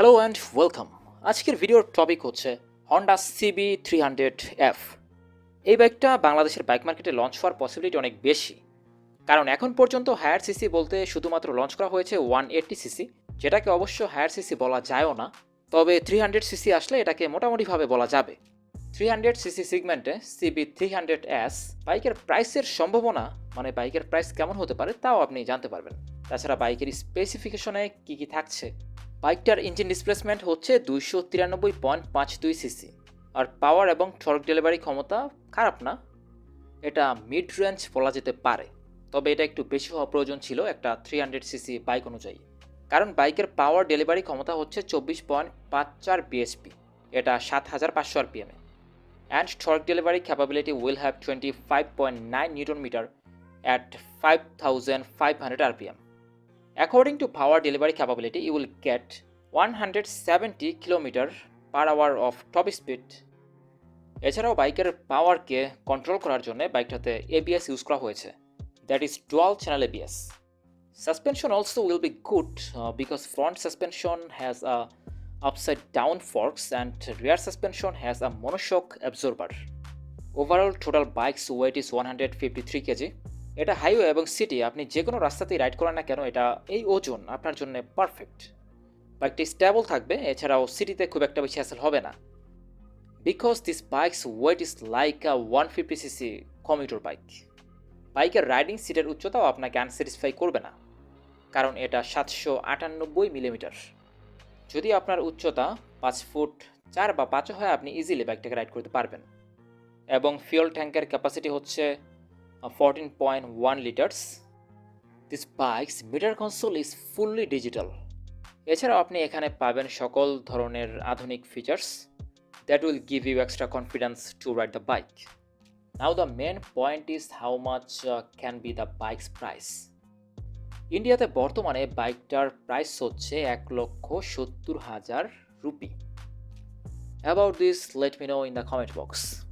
Hello and welcome আজকের ভিডিওর topic হচ্ছে Honda CB three hundred F এই বাইকটা বাংলাদেশের বাইক মার্কেটে লঞ্চ হওয়ার পসিবিলিটি অনেক বেশি। কারণ এখন পর্যন্ত হায়ার সিসি বলতে শুধুমাত্র লঞ্চ করা হয়েছে ওয়ান এইট্টি সিসি যেটাকে অবশ্য হায়ার সিসি বলা যায়ও না। তবে থ্রি হান্ড্রেড সিসি আসলে এটাকে মোটামুটিভাবে বলা যাবে। থ্রি হান্ড্রেড সিসি সিগমেন্টে সিবি থ্রি হান্ড্রেড এস বাইকের প্রাইসের সম্ভাবনা মানে বাইকের প্রাইস কেমন হতে পারে, তাও আপনি জানতে পারবেন। তাছাড়া বাইকের স্পেসিফিকেশনে কী কী থাকছে বাইকটার ইঞ্জিন ডিসপ্লেসমেন্ট হচ্ছে দুইশো তিরানব্বই পয়েন্ট পাঁচ দুই সিসি। আর পাওয়ার এবং টর্ক ডেলিভারি ক্ষমতা খারাপ না। এটা মিড রেঞ্জ বলা যেতে পারে। তবে এটা একটু বেশি হওয়া প্রয়োজন ছিল একটা থ্রি হান্ড্রেড সিসি বাইক অনুযায়ী। কারণ বাইকের পাওয়ার ডেলিভারি ক্ষমতা হচ্ছে চব্বিশ পয়েন্ট পাঁচ চার বিএসপি। এটা সাত হাজার পাঁচশো আর আরপিএমে and torque delivery capability will have twenty five point nine newton metre at five thousand five hundred RPM. According to power delivery capability, you will get 170 km per hour of top speed. এছাড়াও বাইকের পাওয়ারকে control করার জন্য বাইকটাতে ABS use করা হয়েছে। That is dual channel ABS suspension also will be good because front suspension has a upside down forks and rear suspension has a monoshock absorber overall total bike's weight is one hundred fifty three KG এটা highway এবং city আপনি যে কোনো রাস্তাতেই ride করেন না কেন, এটা এই ওজন আপনার জন্য পারফেক্ট বাইকটি স্ট্যাবল থাকবে, এছাড়াও সিটিতে খুব একটা বেশি হ্যাসেল হবে না। Because this bike's weight is like a one fifty CC commuter bike বাইকের রাইডিং সিটের উচ্চতাও আপনাকে আনস্যাটিসফাই করবে না, কারণ এটা সাতশো আটানব্বই মিলিমিটার যদি আপনার উচ্চতা পাঁচ ফুট চার বা পাঁচও হয়, আপনি ইজিলি বাইকটাকে রাইড করতে পারবেন। এবং ফিউল ট্যাঙ্কের ক্যাপাসিটি হচ্ছে fourteen point one litres this bike's meter console is fully digital এছাড়াও আপনি এখানে পাবেন সকল ধরনের আধুনিক features that will give you extra confidence to ride the bike now the main point is how much can be the bike's price ইন্ডিয়াতে বর্তমানে বাইকটার প্রাইস হচ্ছে এক লক্ষ সত্তর হাজার rupee. About this let me know in the comment box